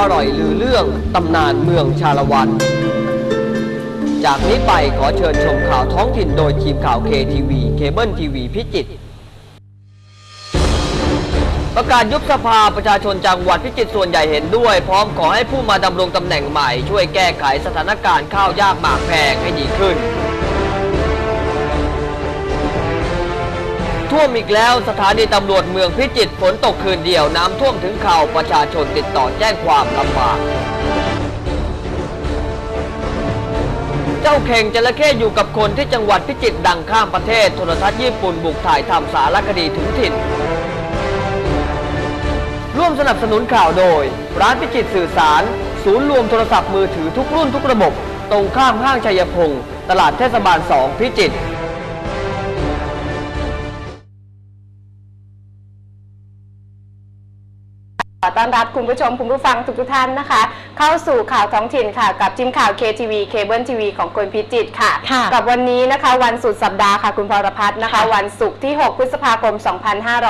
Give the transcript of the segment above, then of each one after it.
อร่อยลือเรื่องตำนานเมืองชาละวัน จากนี้ไปขอเชิญชมข่าวท้องถิ่นโดยทีมข่าว KTV เคเบิลทีวีพิจิตรประกาศยุบสภาประชาชนจังหวัดพิจิตรส่วนใหญ่เห็นด้วย พร้อมขอให้ผู้มาดำรงตำแหน่งใหม่ ช่วยแก้ไขสถานการณ์ข้าวยากหมากแพงให้ดีขึ้น ท่วมอีกแล้วสถานีตำรวจเมืองพิจิตรฝนตกคืนเดียวน้ำท่วมถึงเข่าประชาชนติดต่อแจ้งความลำบาก เจ้าเข่งจระเข้อยู่กับคนที่จังหวัดพิจิตรดังข้ามประเทศโทรทัศน์ญี่ปุ่นบุกถ่ายทำสารคดีถึงถิ่น ร่วมสนับสนุนข่าวโดย ร้านพิจิตรสื่อสาร ศูนย์รวมโทรศัพท์มือถือทุกรุ่นทุกระบบ ตรงข้ามห้างชัยพงศ์ตลาดเทศบาล2พิจิตร ขอต้อนรับคุณผู้ชมคุณผู้ฟังทุกๆท่านนะคะ เข้าสู่ข่าวท้องถิ่นค่ะ กับทีมข่าว KTV เคเบิลทีวีของคนพิจิตรค่ะค่ะ กับวันนี้นะคะวันสุดสัปดาห์ค่ะ คุณพรพัฒน์นะคะค่ะวันศุกร์ที่ 6 พฤษภาคม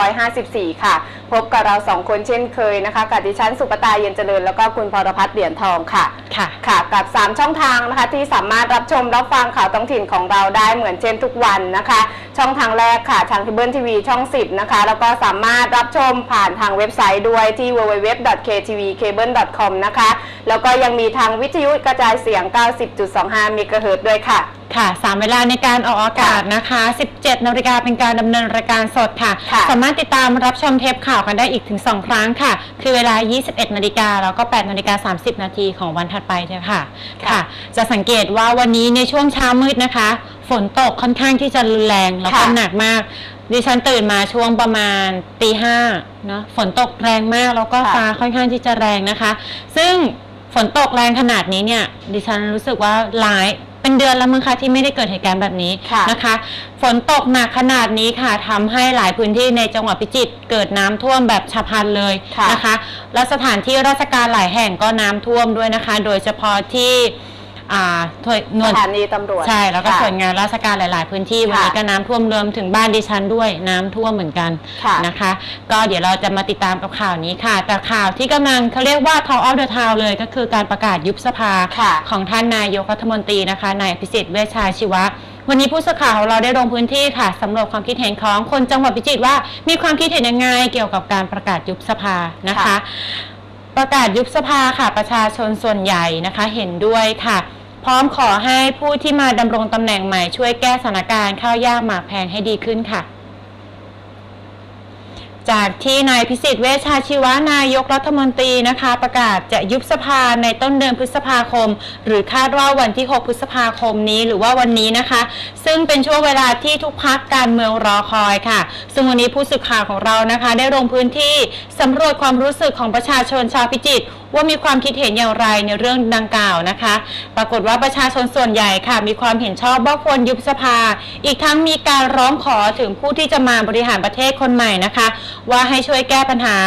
2554 ค่ะ พบกับเราสองคนเช่นเคยนะคะกับดิฉันสุปตาเย็นเจริญแล้วก็คุณพรพัฒน์เหรียญทองค่ะค่ะค่ะ กับ 3 ช่องทางนะคะที่สามารถรับชมรับฟังข่าวท้องถิ่นของเราได้เหมือนเช่นทุกวันนะคะ ช่องทางแรกค่ะทางทีเบิลทีวีช่อง 10 นะคะแล้วก็สามารถรับชมผ่านทางเว็บไซต์ด้วยที่ www.ktvcable.com นะคะ แล้วก็ยังมีทางวิทยุกระจายเสียง 90.25 เมกะเฮิรตซ์ด้วยค่ะค่ะสามเวลาในการออกอากาศนะคะ 17 นาฬิกาเป็นการดำเนินรายการสดค่ะค่ะ สามารถติดตามรับชมเทปข่าวกันได้อีกถึง 2 ครั้งค่ะ คือเวลา 21 นาฬิกาแล้วก็ 8 นาฬิกา 30 นาทีของวันถัดไปเนี่ยค่ะ ค่ะ จะสังเกตว่าวันนี้ในช่วงเช้ามืดนะคะ ฝนตกค่อนข้างที่จะรุนแรงแล้วก็ค่ะหนักมาก ดิฉันตื่นมาช่วงประมาณตีห้าเนาะฝนตกแรงมากแล้วก็ค่ะฟ้าค่อนข้างที่จะแรงนะคะ ซึ่งฝนตกแรงขนาดนี้เนี่ย ดิฉันรู้สึกว่าหลายเป็นเดือนแล้วมั้งคะที่ไม่ได้เกิดเหตุการณ์แบบนี้ค่ะนะคะ ฝนตกหนักขนาดนี้ค่ะทำให้หลายพื้นที่ในจังหวัดพิจิตรเกิดน้ำท่วมแบบฉับพลันเลยค่ะนะคะ และสถานที่ราชการหลายแห่งก็น้ำท่วมด้วยนะคะ โดยเฉพาะที่ อ่าหน่วยหน่สวยถานีตำรวจใช่แล้วก็ค่ะ ส่วนงานราชการหลาย ๆ พื้นที่วันนี้ค่ะก็น้ำท่วมรวมถึงบ้านดิฉันด้วยน้ำท่วมเหมือนกันค่ะ นะคะ ก็เดี๋ยวเราจะมาติดตามกับข่าวนี้ค่ะ แต่ข่าวที่กำลังเขาเรียกว่า Talk of the Town เลยก็คือการประกาศยุบสภา ค่ะ ของท่านนายกรัฐมนตรีนะคะนายอภิสิทธิ์เวชชาชีวะ วันนี้ผู้สื่อข่าวของเราได้ลงพื้นที่ค่ะสำรวจความคิดเห็นของคนจังหวัดพิจิตรว่ามีความคิดเห็นยังไงเกี่ยวกับการประกาศยุบสภานะคะ ค่ะ ประกาศยุบสภาค่ะ ประชาชนส่วนใหญ่นะคะ เห็นด้วยค่ะ พร้อมขอให้ผู้ที่มาดำรงตำแหน่งใหม่ช่วยแก้สถานการณ์ข้าวยากหมากแพงให้ดีขึ้นค่ะ จากที่นายพิสิทธิ์เวชชาชีวะนายกรัฐมนตรีนะคะ ประกาศจะยุบสภาในต้นเดือนพฤษภาคม หรือคาดว่าวันที่ 6 พฤษภาคมนี้หรือว่าวันนี้นะคะ ซึ่งเป็นช่วงเวลาที่ทุกพักการเมืองรอคอยค่ะ ซึ่งวันนี้ผู้สื่อข่าวของเรานะคะ ได้ลงพื้นที่สำรวจความรู้สึกของประชาชนชาวพิจิตรว่ามีความคิดเห็นอย่างไรในเรื่องดังกล่าวนะคะ ปรากฏว่าประชาชนส่วนใหญ่ค่ะ มีความเห็นชอบว่าควรยุบสภา อีกทั้งมีการร้องขอถึงผู้ที่จะมาบริหารประเทศคนใหม่นะคะ ว่าให้ช่วยแก้ปัญหา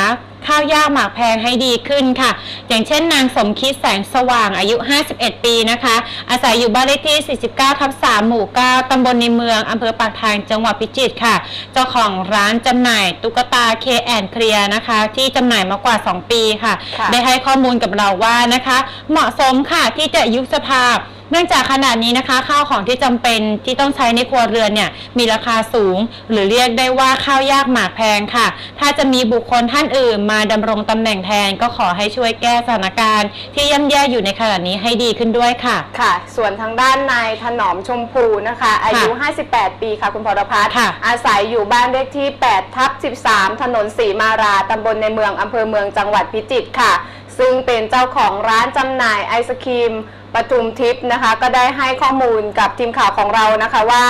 ข้าวยากหมากแพงให้ดีขึ้นค่ะ อย่างเช่นนางสมคิดแสงสว่างอายุ 51 ปีนะคะ อาศัยอยู่บ้านเลขที่ 49 ทับ 3 หมู่ 9 ตำบลในเมืองอำเภอปากทางจังหวัดพิจิตรค่ะ เจ้าของร้านจำหน่ายตุ๊กตาเคแอนเคลียนะคะ ที่จำหน่ายมากว่า 2 ปีค่ะค่ะ ได้ให้ข้อมูลกับเราว่านะคะ เหมาะสมค่ะที่จะยุบสภา เนื่องจากขนาดนี้นะคะ ข้าวของที่จำเป็นที่ต้องใช้ในครัวเรือนเนี่ยมีราคาสูง หรือเรียกได้ว่าข้าวยากหมากแพงค่ะ ถ้าจะมีบุคคลท่านอื่น มาดำรงตำแหน่งแทนก็ขอให้ช่วยแก้สถานการณ์ ที่ย่ำแย่อยู่ในขณะนี้ให้ดีขึ้นด้วยค่ะค่ะ ส่วนทางด้านนายถนอมชมพูนะคะ อายุ 58 ปีค่ะคุณพรพัฒน์ค่ะอาศัยอยู่บ้านเลขที่8ทับ13 ถนนสีมาราตำบลในเมืองอำเภอเมืองจังหวัดพิจิตรค่ะ ซึ่งเป็นเจ้าของร้านจำหน่ายไอศครีมปทุมทิพย์นะคะ ก็ได้ให้ข้อมูลกับทีมข่าวของเรานะคะว่า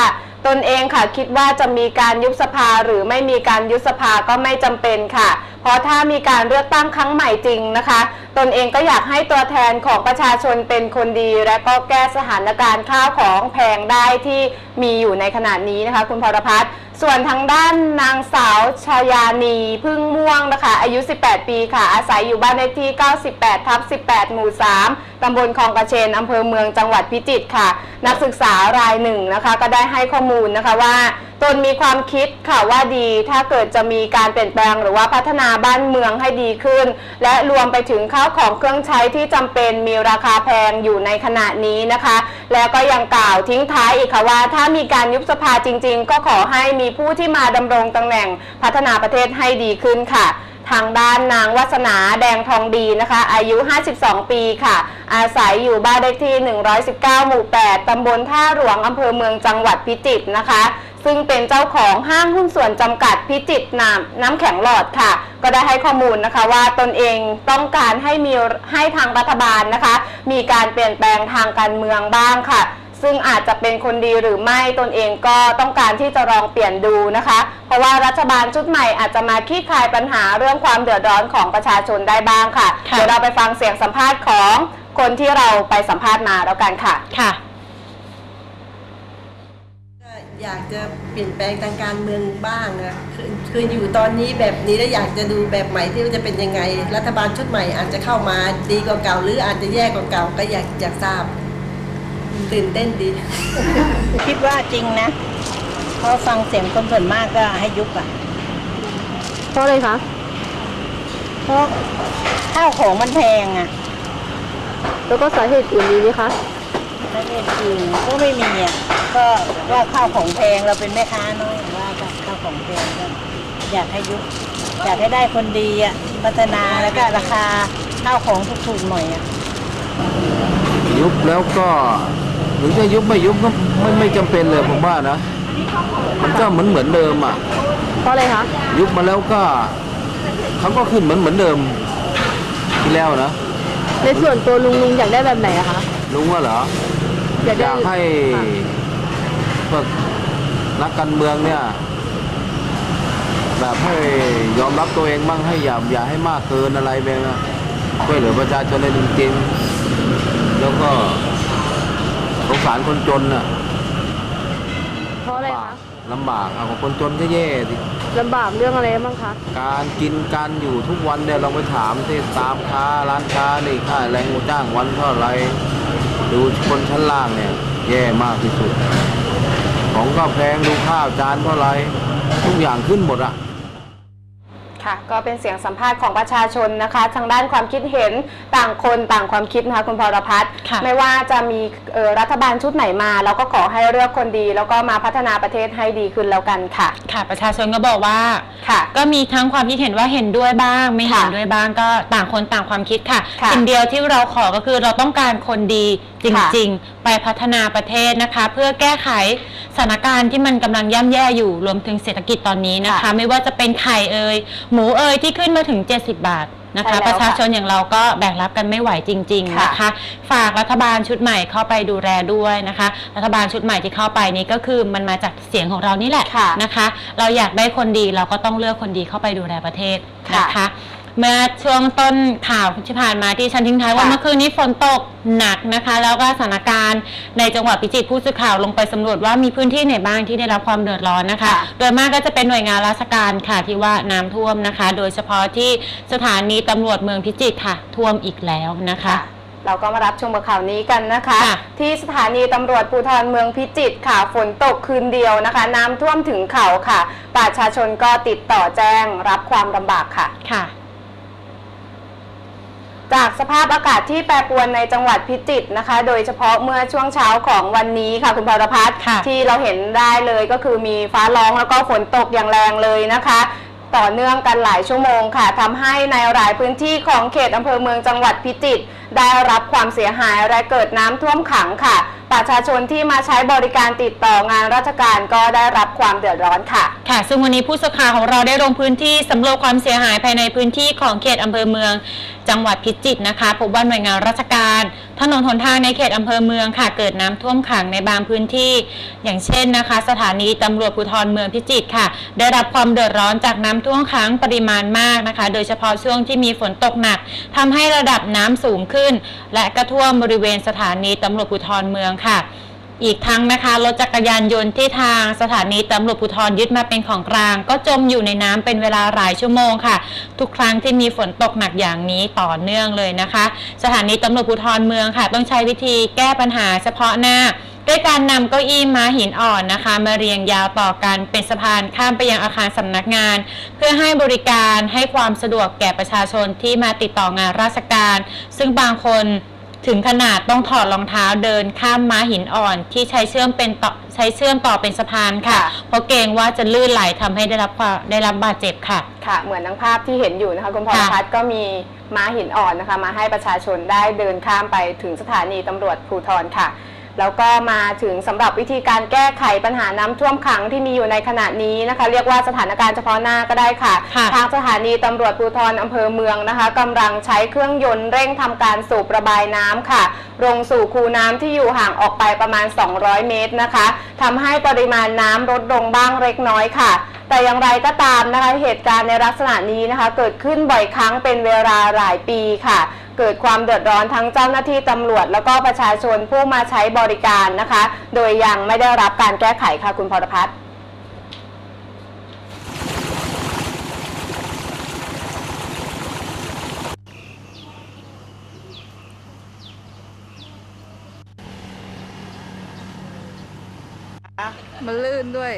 ตนเองค่ะคิดว่าจะมีการยุบสภาหรือไม่มีการยุบสภาก็ไม่จำเป็นค่ะ เพราะถ้ามีการเลือกตั้งครั้งใหม่จริงนะคะ ตนเองก็อยากให้ตัวแทนของประชาชนเป็นคนดี และก็แก้สถานการณ์ข้าวของแพงได้ที่มีอยู่ในขณะนี้นะคะ คุณพรพัฒน์ ส่วนทางด้านนางสาวชายานีพึ่งม่วงนะคะ อายุ 18 ปีค่ะ อาศัยอยู่บ้านเลขที่ 98 ทับ 18 หมู่ 3 ตำบลคลองกระเชนอำเภอเมืองจังหวัดพิจิตรค่ะ นักศึกษารายหนึ่งนะคะ ก็ได้ให้ข้อมูลนะคะว่าตนมีความคิดค่ะว่าดีถ้าเกิดจะมีการเปลี่ยนแปลงหรือว่าพัฒนาบ้านเมืองให้ดีขึ้น และรวมไปถึงข้าวของเครื่องใช้ที่จำเป็นมีราคาแพงอยู่ในขณะนี้นะคะ แล้วก็ยังกล่าวทิ้งท้ายอีกค่ะว่า ถ้ามีการยุบสภาจริง ๆ ก็ขอให้มีผู้ที่มาดำรงตำแหน่งพัฒนาประเทศให้ดีขึ้นค่ะ ทางด้านนางวัสนาแดงทองดีนะคะ อายุ 52 ปีค่ะ อาศัยอยู่บ้านเลขที่ 119 หมู่ 8 ตำบลท่าหลวง อำเภอเมืองจังหวัดพิจิตรนะคะ ซึ่งเป็นเจ้าของห้างหุ้นส่วนจำกัดพิจิตรน้ำน้ำแข็งหลอดค่ะ ก็ได้ให้ข้อมูลนะคะว่าตนเองต้องการให้มีให้ทางรัฐบาลนะคะ มีการเปลี่ยนแปลงทางการเมืองบ้างค่ะ ซึ่งอาจจะเป็นคนดีหรือไม่ตนเองก็ต้องการที่จะลองเปลี่ยนดูนะคะ เพราะว่ารัฐบาลชุดใหม่อาจจะมาคลี่คลายปัญหาเรื่องความเดือดร้อนของประชาชนได้บ้างค่ะค่ะเดี๋ยวเราไปฟังเสียงสัมภาษณ์ของคนที่เราไปสัมภาษณ์มาแล้วกันค่ะค่ะก็อยากจะเปลี่ยนแปลงทางการเมืองบ้างนะคือคืออยู่ตอนนี้แบบนี้แล้วอยากจะดูแบบใหม่ที่ว่าจะเป็นยังไง รัฐบาลชุดใหม่อาจจะเข้ามาดีกว่าเก่าหรืออาจจะแย่กว่าเก่าก็อยากอยากทราบ ตื่นเต้นดี คิดว่าจริงนะ เพราะฟังเสียงคนส่วนมากก็ให้ยุบอะ เพราะอะไรคะ เพราะข้าวของมันแพงอะ แล้วก็สาเหตุอื่นดีไหมคะถ้าเรียนจริงก็ไม่มีอะ ก็ว่าข้าวของแพงเราเป็นแม่ค้าน้อยว่าก็ข้าวของแพงก็อยากให้ยุบอยากให้ได้คนดีอะ พัฒนาแล้วก็ราคาข้าวของถูกๆหน่อยอะยุบแล้วก็ ถึงจะยุบไม่ยุบก็ไม่ไม่จำเป็นเลยผมว่านะ มันก็เหมือนเหมือนเดิมอะ เพราะอะไรคะ ยุบมาแล้วก็เขาก็ขึ้นเหมือนเหมือนเดิมที่แล้วนะ ในส่วนตัวลุงลุงอยากได้แบบไหนอะคะ ลุงว่าเหรอ อยากอได้ยากให้พวกนักการเมืองเนี่ย แบบให้ยอมรับตัวเองบ้างให้อย่าอย่าให้มากเกินอะไรไปนะช่วยเหลือประชาชนได้จริงๆแล้วก็ สงสารคนจนน่ะเพราะอะไรคะลำบากเอาคนจนก็แย่สิลำบากเรื่องอะไรบ้างคะ การกินการอยู่ทุกวันเนี่ยเราไปถามที่ตามค้าร้านค้านี่ค่าแรงจ้างวันเท่าไหรดูคนชั้นล่างเนี่ย แย่มากที่สุด ของก็แพงดูข้าวจานเท่าไหรทุกอย่างขึ้นหมดอะ ค่ะก็เป็นเสียงสัมภาษณ์ของประชาชนนะคะ ทางด้านความคิดเห็นต่างคนต่างความคิดนะคะคุณพรพัฒน์ค่ะ ไม่ว่าจะมีเอ่อรัฐบาลชุดไหนมา เราก็ขอให้เลือกคนดี แล้วก็มาพัฒนาประเทศให้ดีขึ้นแล้วกันค่ะค่ะ ประชาชนก็บอกว่า ค่ะ ก็มีทั้งความคิดเห็นว่าเห็นด้วยบ้าง ไม่เห็นค่ะด้วยบ้างก็ต่างคนต่างความคิดค่ะ ค่ะ สิ่งเดียวที่เราขอก็คือเราต้องการคนดี จค่ะริงๆ ไปพัฒนาประเทศนะคะ เพื่อแก้ไขสถานการณ์ที่มันกำลังย่ำแย่อยู่รวมถึงเศรษฐกิจตอนนี้นะคะค่ะไม่ว่าจะเป็นไข่เอ่ยหมูเอ่ยที่ขึ้นมาถึง 70 บาทนะใช่คะแล้วประชาชนอย่างเราก็แบกรับกันไม่ไหวจริงๆค่ะนะคะ ฝากรัฐบาลชุดใหม่เข้าไปดูแลด้วยนะคะ รัฐบาลชุดใหม่ที่เข้าไปนี้ก็คือมันมาจากเสียงของเรานี่แหละค่ะนะคะ เราอยากได้คนดีเราก็ต้องเลือกคนดีเข้าไปดูแลประเทศค่ะนะคะ เมื่อช่วงต้นข่าวที่ผ่านมาที่ฉันทิ้งท้ายว่าค่ะ เมื่อคืนนี้ฝนตกหนักนะคะ แล้วก็สถานการณ์ในจังหวัดพิจิตรผู้สื่อข่าวลงไปสำรวจว่ามีพื้นที่ไหนบ้างที่ได้รับความเดือดร้อนนะคะ ค่ะ โดยมากก็จะเป็นหน่วยงานราชการค่ะที่ว่าน้ำท่วมนะคะ โดยเฉพาะที่สถานีตำรวจเมืองพิจิตรค่ะ ท่วมอีกแล้วนะคะค่ะเราก็มารับชมข่าวนี้กันนะคะ ค่ะ ที่สถานีตำรวจภูธรเมืองพิจิตรค่ะฝนตกคืนเดียวนะคะ น้ำท่วมถึงเข่าค่ะ ประชาชนก็ติดต่อแจ้งรับความลำบากค่ะ ค่ะ จากสภาพอากาศที่แปรปรวนในจังหวัดพิจิตรนะคะ โดยเฉพาะเมื่อช่วงเช้าของวันนี้ค่ะคุณพรพัฒน์ค่ะ ที่เราเห็นได้เลยก็คือมีฟ้าร้องแล้วก็ฝนตกอย่างแรงเลยนะคะ ต่อเนื่องกันหลายชั่วโมงค่ะทำให้ในหลายพื้นที่ของเขตอำเภอเมืองจังหวัดพิจิตรได้รับความเสียหายและเกิดน้ำท่วมขังค่ะ ประชาชนที่มาใช้บริการติดต่องานราชการก็ได้รับความเดือดร้อนค่ะค่ะ ซึ่งวันนี้ผู้สื่อข่าวของเราได้ลงพื้นที่สำรวจความเสียหายภายในพื้นที่ของเขตอำเภอเมืองจังหวัดพิจิตรนะคะพบว่าหน่วยงานราชการถนนหนทางในเขตอำเภอเมืองค่ะ เกิดน้ำท่วมขังในบางพื้นที่ อย่างเช่นนะคะ สถานีตำรวจภูธรเมืองพิจิตรค่ะ ได้รับความเดือดร้อนจากน้ำท่วมขังปริมาณมากนะคะ โดยเฉพาะช่วงที่มีฝนตกหนักทำให้ระดับน้ำสูงขึ้น และก็ท่วมบริเวณสถานีตำรวจภูธรเมืองค่ะ อีกทั้งนะคะรถจักรยานยนต์ที่ทางสถานีตำรวจภูธรยึดมาเป็นของกลาง ก็จมอยู่ในน้ำเป็นเวลาหลายชั่วโมงค่ะ ทุกครั้งที่มีฝนตกหนักอย่างนี้ต่อเนื่องเลยนะคะ สถานีตำรวจภูธรเมืองค่ะ ต้องใช้วิธีแก้ปัญหาเฉพาะหน้าด้วยการนำเก้าอี้ม้าหินอ่อนนะคะ มาเรียงยาวต่อกันเป็นสะพานข้ามไปยังอาคารสำนักงาน เพื่อให้บริการให้ความสะดวกแก่ประชาชนที่มาติดต่องานราชการ ซึ่งบางคน ถึงขนาดต้องถอดรองเท้าเดินข้ามม้าหินอ่อน ที่ใช้เชื่อมเป็นต่อใช้เชื่อมต่อเป็นสะพานค่ะค่ะเพราะเกรงว่าจะลื่นไหลทำให้ได้รับความได้รับบาดเจ็บค่ะ ค่ะ เหมือนทั้งภาพที่เห็นอยู่นะคะคุณพรค่ะพัฒน์ก็มีม้าหินอ่อนนะคะ มาให้ประชาชนได้เดินข้ามไปถึงสถานีตำรวจภูธรค่ะ แล้วก็มาถึงสำหรับวิธีการแก้ไขปัญหาน้ำท่วมขังที่มีอยู่ในขณะนี้นะคะ เรียกว่าสถานการณ์เฉพาะหน้าก็ได้ค่ะค่ะทางสถานีตำรวจภูธรอำเภอเมืองนะคะกำลังใช้เครื่องยนต์เร่งทำการสูบระบายน้ำค่ะ ลงสู่คูน้ำที่อยู่ห่างออกไปประมาณ 200 เมตรนะคะทำให้ปริมาณน้ำลดลงบ้างเล็กน้อยค่ะแต่อย่างไรก็ตามนะคะเหตุการณ์ในลักษณะนี้นะคะ เกิดขึ้นบ่อยครั้งเป็นเวลาหลายปีค่ะ เกิดความเดือดร้อนทั้งเจ้าหน้าที่ตำรวจ แล้วก็ประชาชนผู้มาใช้บริการนะคะ โดยยังไม่ได้รับการแก้ไขค่ะคุณพรพัฒน์มันลื่นด้วย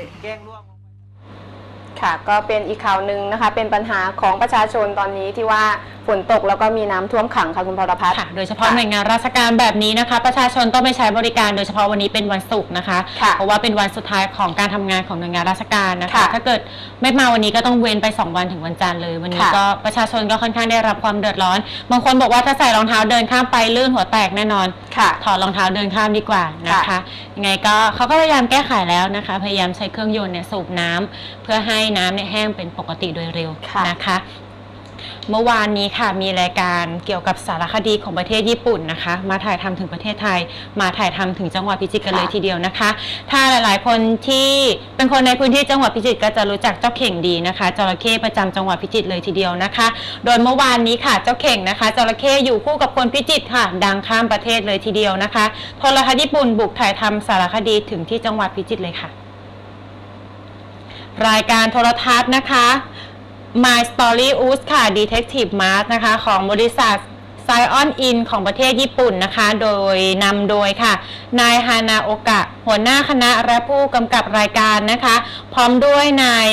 ค่ะ ก็เป็นอีกข่าวหนึ่งนะคะ เป็นปัญหาของประชาชนตอนนี้ที่ว่า ฝนตกแล้วก็มีน้ำท่วมขังค่ะคุณพรพัฒน์ ค่ะโดยเฉพาะหน่วยงานราชการแบบนี้นะคะ ประชาชนต้องไปใช้บริการโดยเฉพาะวันนี้เป็นวันศุกร์นะคะ ค่ะเพราะว่าเป็นวันสุดท้ายของการทำงานของหน่วยงานราชการนะคะ ค่ะถ้าเกิดไม่มาวันนี้ก็ต้องเว้นไป 2 วันถึงวันจันทร์เลย วันนี้ค่ะก็ประชาชนก็ค่อนข้างได้รับความเดือดร้อน บางคนบอกว่าถ้าใส่รองเท้าเดินข้ามไปลื่นหัวแตกแน่นอน ค่ะถอดรองเท้าเดินข้ามดีกว่านะคะค่ะยังไงก็เขาก็พยายามแก้ไขแล้วนะคะ พยายามใช้เครื่องยนต์เนี่ยสูบน้ำเพื่อให้น้ำเนี่ยแห้งเป็นปกติโดยเร็วค่ะ นะคะ เมื่อวานนี้ค่ะมีรายการเกี่ยวกับสารคดีของประเทศญี่ปุ่นนะคะ มาถ่ายทำถึงประเทศไทย มาถ่ายทำถึงจังหวัดพิจิตรกันเลยทีเดียวนะคะ ถ้าหลายๆคนที่เป็นคนในพื้นที่จังหวัดพิจิตรก็จะรู้จักเจ้าเข่งดีนะคะจระเข้ประจำจังหวัดพิจิตรเลยทีเดียวนะคะ โดยเมื่อวานนี้ค่ะเจ้าเข่งนะคะจระเข้อยู่คู่กับคนพิจิตรค่ะ ดังข้ามประเทศเลยทีเดียวนะคะโทรทัศน์ญี่ปุ่นบุกถ่ายทำสารคดีถึงที่จังหวัดพิจิตรเลยค่ะ รายการโทรทัศน์นะคะ My Story u s ค่ะ Detective Mars นะคะ ของบริษัท s i o n In ของประเทศญี่ปุ่นนะคะ โดยนำโดยค่ะ นายฮานาโอกะ หัวหน้าคณะและผู้กำกับรายการนะคะ พร้อมด้วยนาย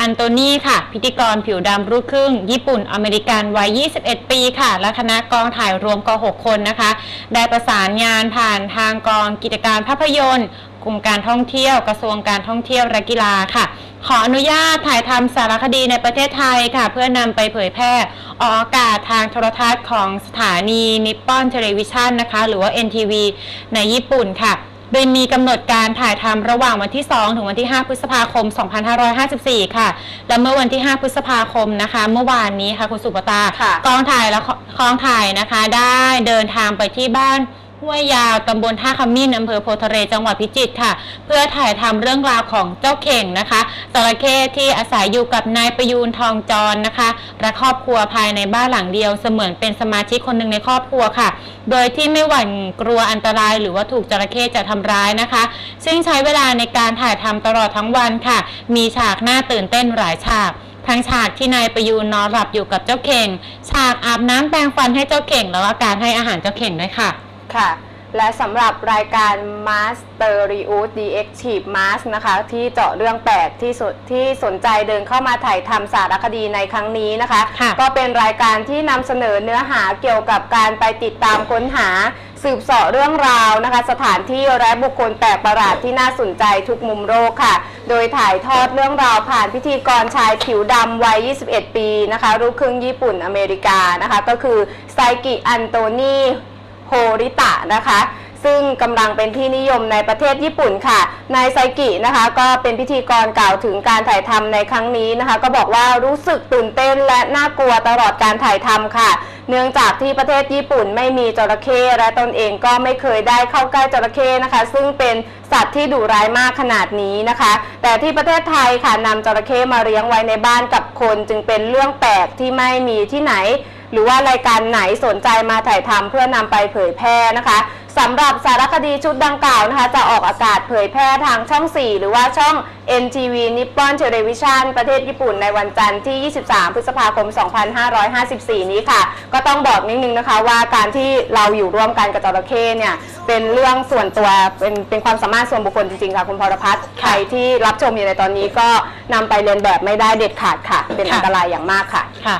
อันโตนีค่ะ พิธีกรผิวดำรูปครึ่ง ญี่ปุ่นอเมริกันวัย 21 ปีค่ะ และคณะกองถ่ายรวมก็6คนนะคะ ได้ประสานงานผ่านทางกองกิจการภาพยนตร์กลุ่มการท่องเที่ยวกระทรวงการท่องเที่ยวและกีฬาค่ะ ขออนุญาตถ่ายทำสารคดีในประเทศไทยค่ะ เพื่อนำไปเผยแพร่ออกอากาศทางโทรทัศน์ของสถานีนิปปอนเทเลวิชันนะคะ หรือว่า NTV ในญี่ปุ่นค่ะโดยมีกำหนดการถ่ายทำระหว่างวันที่ 2 ถึงวันที่ 5 พฤษภาคม 2554 ค่ะ และเมื่อวันที่ 5 พฤษภาคมนะคะ เมื่อวานนี้ค่ะคุณสุปตาค่ะกองถ่ายและกองถ่ายนะคะ ได้เดินทางไปที่บ้าน ห้วยยาวตำบลท่าขมิ้นอำเภอโพธิ์ทะเลจังหวัดพิจิตรค่ะ เพื่อถ่ายทำเรื่องราวของเจ้าเข่งนะคะจระเข้ที่อาศัยอยู่กับนายประยูนทองจรนะคะและครอบครัวภายในบ้านหลังเดียวเสมือนเป็นสมาชิกคนหนึ่งในครอบครัวค่ะ โดยที่ไม่หวั่นกลัวอันตรายหรือว่าถูกจระเข้จะทำร้ายนะคะ ซึ่งใช้เวลาในการถ่ายทำตลอดทั้งวันค่ะ มีฉากน่าตื่นเต้นหลายฉากทั้งฉากที่นายประยูนนอนหลับอยู่กับเจ้าเข่ง ฉากอาบน้ำแปรงฟันให้เจ้าเข่งแล้วก็การให้อาหารเจ้าเข่งด้วยค่ะ ค่ะ และสำหรับรายการ Master r e u s Detective Mars นะคะ ที่เจาะเรื่องแปลกที่สุดที่สนใจเดินเข้ามาถ่ายทำสารคดีในครั้งนี้นะคะ ค่ะ ก็เป็นรายการที่นำเสนอเนื้อหาเกี่ยวกับการไปติดตามค้นหา สืบเสาะเรื่องราวนะคะ สถานที่และบุคคลแปลกประหลาดที่น่าสนใจทุกมุมโลกค่ะ โดยถ่ายทอดเรื่องราวผ่านพิธีกรชายผิวดำวัย 21 ปีนะคะลูกครึ่งญี่ปุ่นอเมริกานะคะ ก็คือไซกิอันโตนี โฮริตะนะคะ ซึ่งกำลังเป็นที่นิยมในประเทศญี่ปุ่นค่ะ นายไซกินะคะ ก็เป็นพิธีกรกล่าวถึงการถ่ายทำในครั้งนี้นะคะ ก็บอกว่ารู้สึกตื่นเต้นและน่ากลัวตลอดการถ่ายทำค่ะ เนื่องจากที่ประเทศญี่ปุ่นไม่มีจระเข้และตนเองก็ไม่เคยได้เข้าใกล้จระเข้นะคะ ซึ่งเป็นสัตว์ที่ดุร้ายมากขนาดนี้นะคะ แต่ที่ประเทศไทยค่ะนำจระเข้มาเลี้ยงไว้ในบ้านกับคน จึงเป็นเรื่องแปลกที่ไม่มีที่ไหน หรือว่ารายการไหนสนใจมาถ่ายทำเพื่อนำไปเผยแพร่นะคะสำหรับสารคดีชุดดังกล่าวนะคะจะออกอากาศเผยแพร่ทางช่อง 4 หรือว่าช่อง NTV Nippon Television ประเทศญี่ปุ่นในวันจันทร์ที่ 23 พฤษภาคม 2554 นี้ค่ะ ก็ต้องบอกนิดนึงนะคะว่าการที่เราอยู่ร่วมกันกับจระเข้เนี่ยเป็นเรื่องส่วนตัวเป็นเป็นความสามารถส่วนบุคคลจริงๆค่ะคุณพรพัฒน์ใครที่รับชมอยู่ในตอนนี้ก็นำไปเรียนแบบไม่ได้เด็ดขาดค่ะ เป็นอันตรายอย่างมากค่ะค่ะ